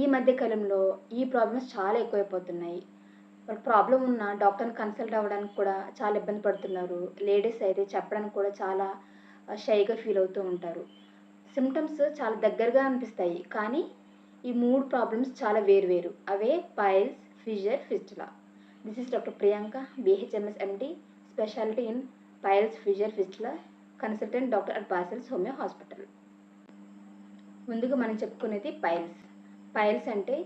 ఈ మధ్య కాలంలో ఈ ప్రాబ్లమ్స్ చాలా ఎక్కువైపోతున్నాయి. వాళ్ళకి ప్రాబ్లం ఉన్న డాక్టర్ని కన్సల్ట్ అవ్వడానికి కూడా చాలా ఇబ్బంది పడుతున్నారు. లేడీస్ అయితే చెప్పడానికి కూడా చాలా షైగా ఫీల్ అవుతూ ఉంటారు. సిమ్టమ్స్ చాలా దగ్గరగా అనిపిస్తాయి. కానీ ఈ మూడు ప్రాబ్లమ్స్ చాలా వేరు అవే piles fissure fistula this is doctor Priyanka BHMS MD speciality in piles fissure fistula consultant doctor at Basel's homeo hospital ముందుగా మనం చెప్పుకునేది పైల్స్ పైల్స్ అంటే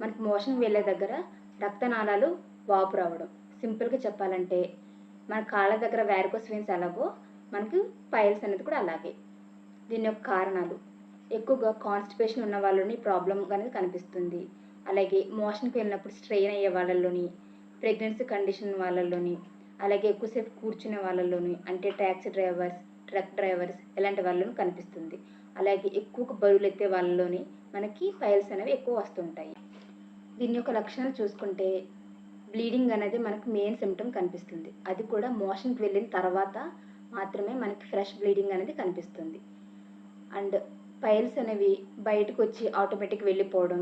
మనకి మోషన్ వెళ్ళే దగ్గర రక్తనాళాలు వాపు రావడం. సింపుల్గా చెప్పాలంటే మన కాళ్ళ దగ్గర వ్యారికోస్ వెయిన్స్ ఎలాగో మనకి పైల్స్ అనేది కూడా అలాగే. దీని యొక్క కారణాలు. ఎక్కువగా కాన్స్టిపేషన్ ఉన్న వాళ్ళని ప్రాబ్లం అనేది కనిపిస్తుంది. అలాగే మోషన్కి వెళ్ళినప్పుడు స్ట్రెయిన్ అయ్యే వాళ్ళలోని ప్రెగ్నెన్సీ కండిషన్ వాళ్ళలోని అలాగే ఎక్కువసేపు కూర్చునే వాళ్ళలోని అంటే ట్యాక్సీ డ్రైవర్స్ ట్రక్ డ్రైవర్స్ ఇలాంటి వాళ్ళను కనిపిస్తుంది. అలాగే ఎక్కువ బరువులు ఎత్తే వాళ్ళలోని మనకి ఫైల్స్ అనేవి ఎక్కువ వస్తుంటాయి. దీని యొక్క లక్షణాలు చూసుకుంటే బ్లీడింగ్ అనేది మనకు మెయిన్ సిమ్టమ్ కనిపిస్తుంది. అది కూడా మోషన్కి వెళ్ళిన తర్వాత మాత్రమే మనకి ఫ్రెష్ బ్లీడింగ్ అనేది కనిపిస్తుంది. అండ్ పైల్స్ అనేవి బయటకు వచ్చి ఆటోమేటిక్ వెళ్ళిపోవడం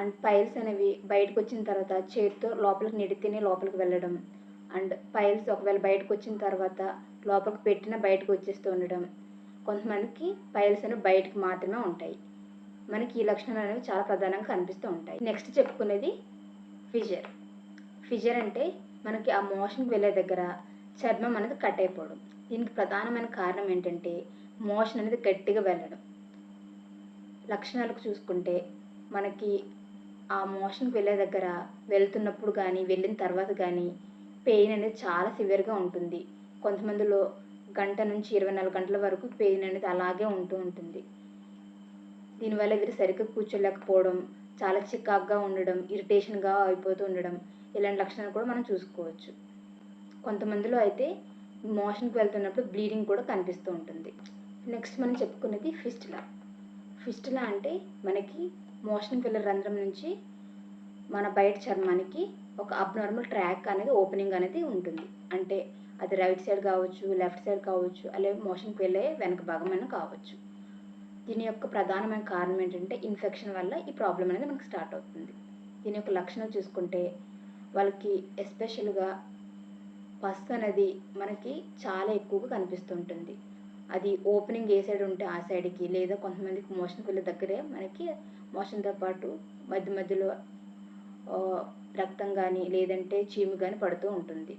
అండ్ పైల్స్ అనేవి బయటకు వచ్చిన తర్వాత చేతితో లోపలికి నెడితేనే లోపలికి వెళ్ళడం అండ్ పైల్స్ ఒకవేళ బయటకు వచ్చిన తర్వాత లోపలికి పెట్టిన బయటకు వచ్చేస్తూ ఉండడం కొంతమందికి పైల్స్ అనేవి బయటకు మాత్రమే ఉంటాయి. మనకి ఈ లక్షణాలు అనేవి చాలా ప్రధానంగా కనిపిస్తూ ఉంటాయి. నెక్స్ట్ చెప్పుకునేది ఫిజర్. ఫిజర్ అంటే మనకి ఆ మోషన్కి వెళ్ళే దగ్గర చర్మం అనేది కట్ అయిపోవడం. దీనికి ప్రధానమైన కారణం ఏంటంటే మోషన్ అనేది గట్టిగా వెళ్ళడం. లక్షణాలకు చూసుకుంటే మనకి ఆ మోషన్కి వెళ్ళే దగ్గర వెళ్తున్నప్పుడు కానీ వెళ్ళిన తర్వాత కానీ పెయిన్ అనేది చాలా సివియర్గా ఉంటుంది. కొంతమందిలో గంట నుంచి ఇరవై నాలుగు గంటల వరకు పెయిన్ అనేది అలాగే ఉంటూ ఉంటుంది. దీనివల్ల వీరు సరిగ్గా కూర్చోలేకపోవడం చాలా చికాగ్గా ఉండడం ఇరిటేషన్గా అయిపోతూ ఉండడం ఇలాంటి లక్షణాలు కూడా మనం చూసుకోవచ్చు. కొంతమందిలో అయితే మోషన్కి వెళ్తున్నప్పుడు బ్లీడింగ్ కూడా కనిపిస్తూ ఉంటుంది. నెక్స్ట్ మనం చెప్పుకునేది ఫిస్టులా. ఫిస్టులా అంటే మనకి మోషన్కి వెళ్ళే రంధ్రం నుంచి మన బయట చర్మానికి ఒక అబ్నార్మల్ ట్రాక్ అనేది ఓపెనింగ్ అనేది ఉంటుంది. అంటే అది రైట్ సైడ్ కావచ్చు లెఫ్ట్ సైడ్ కావచ్చు అలాగే మోషన్కి వెళ్ళే వెనక భాగమైన కావచ్చు. దీని యొక్క ప్రధానమైన కారణం ఏంటంటే ఇన్ఫెక్షన్ వల్ల ఈ ప్రాబ్లం అనేది మనకు స్టార్ట్ అవుతుంది. దీని యొక్క లక్షణాలు చూసుకుంటే వాళ్ళకి ఎస్పెషల్గా పస్ అనేది మనకి చాలా ఎక్కువగా కనిపిస్తుంటుంది. అది ఓపెనింగ్ ఏ సైడ్ ఉంటే ఆ సైడ్కి లేదా కొంతమందికి మోషన్కి వెళ్ళే దగ్గరే మనకి మోషన్తో పాటు మధ్య మధ్యలో రక్తం కానీ లేదంటే చీము కానీ పడుతూ ఉంటుంది.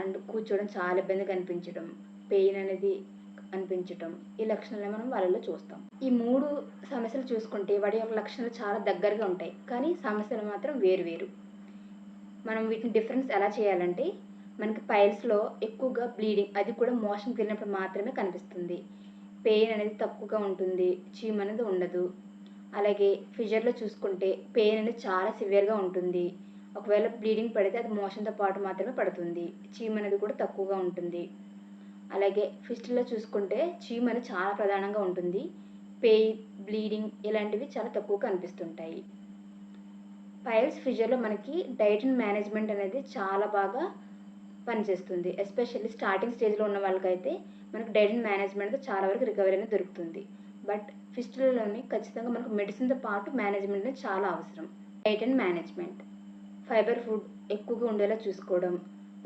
అండ్ కూర్చోవడం చాలా ఇబ్బందిగా అనిపించడం పెయిన్ అనేది అనిపించటం ఈ లక్షణాలను మనం వాళ్ళలో చూస్తాం. ఈ మూడు సమస్యలు చూసుకుంటే వాటి యొక్క లక్షణాలు చాలా దగ్గరగా ఉంటాయి కానీ సమస్యలు మాత్రం వేరు వేరు. మనం వీటిని డిఫరెన్స్ ఎలా చేయాలంటే మనకి పైల్స్లో ఎక్కువగా బ్లీడింగ్ అది కూడా మోషన్కి వెళ్ళినప్పుడు మాత్రమే కనిపిస్తుంది. పెయిన్ అనేది తక్కువగా ఉంటుంది చీమ్ అనేది ఉండదు. అలాగే ఫిజర్లో చూసుకుంటే పెయిన్ అనేది చాలా సివియర్గా ఉంటుంది. ఒకవేళ బ్లీడింగ్ పడితే అది మోషన్తో పాటు మాత్రమే పడుతుంది. చీమ్ అనేది కూడా తక్కువగా ఉంటుంది. అలాగే ఫిస్ట్లో చూసుకుంటే చీమ్ అనేది చాలా ప్రధానంగా ఉంటుంది. పెయిన్ బ్లీడింగ్ ఇలాంటివి చాలా తక్కువ కనిపిస్తుంటాయి. పైల్స్ ఫిజర్లో మనకి డైట్ అండ్ మేనేజ్మెంట్ అనేది చాలా బాగా పనిచేస్తుంది. ఎస్పెషల్లీ స్టార్టింగ్ స్టేజ్లో ఉన్న వాళ్ళకైతే మనకు డైట్ అండ్ మేనేజ్మెంట్తో చాలా వరకు రికవరీ అనేది దొరుకుతుంది. బట్ ఫిస్టులలోని ఖచ్చితంగా మనకు మెడిసిన్తో పాటు మేనేజ్మెంట్ అనేది చాలా అవసరం. Diet and management fibre food ఎక్కువగా ఉండేలా చూసుకోవడం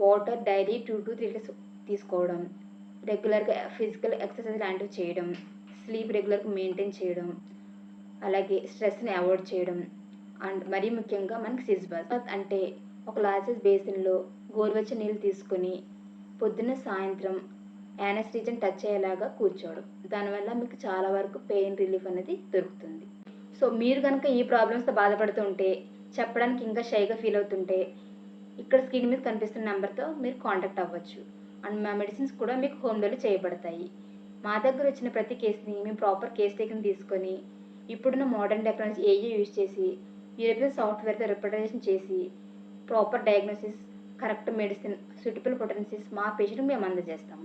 water daily two to three litres తీసుకోవడం రెగ్యులర్గా ఫిజికల్ ఎక్సర్సైజ్ లాంటివి చేయడం స్లీప్ రెగ్యులర్గా మెయింటైన్ చేయడం అలాగే స్ట్రెస్ని అవాయిడ్ చేయడం అండ్ మరీ ముఖ్యంగా మనకి సిజ్ అంటే ఒక లాసెస్ బేసిన్లో గోరువెచ్చ నీళ్ళు తీసుకొని పొద్దున్న సాయంత్రం యానస్టీజన్ టచ్ అయ్యేలాగా కూర్చోవడం. దానివల్ల మీకు చాలా వరకు పెయిన్ రిలీఫ్ అనేది దొరుకుతుంది. సో మీరు కనుక ఈ ప్రాబ్లమ్స్తో బాధపడుతుంటే చెప్పడానికి ఇంకా షైగా ఫీల్ అవుతుంటే ఇక్కడ స్క్రీన్ మీద కనిపిస్తున్న నెంబర్తో మీరు కాంటాక్ట్ అవ్వచ్చు. అండ్ మా మెడిసిన్స్ కూడా మీకు హోమ్ డెలివరీ చేయబడతాయి. మా దగ్గర వచ్చిన ప్రతి కేసుని మేము ప్రాపర్ కేస్ టేకింగ్ తీసుకొని ఇప్పుడున్న మోడర్న్ టెక్నాలజీ ఏఏ యూజ్ చేసి యూరోపియన్ సాఫ్ట్వేర్తో రిప్రజెంటేషన్ చేసి proper diagnosis correct medicine suitable potencies మా పేషెంట్కి మేము అందజేస్తాం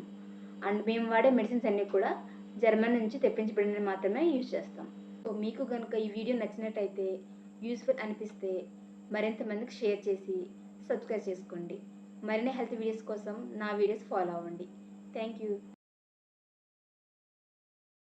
అండ్ మేము వాడే మెడిసిన్స్ అన్నీ కూడా జర్మన్ నుంచి తెప్పించబడినవి మాత్రమే యూజ్ చేస్తాం. సో మీకు కనుక ఈ వీడియో నచ్చినట్టయితే యూస్ఫుల్ అనిపిస్తే మరింత మందికి షేర్ చేసి సబ్స్క్రైబ్ చేసుకోండి. మరిన్ని హెల్త్ వీడియోస్ కోసం నా వీడియోస్ ఫాలో అవ్వండి. Thank you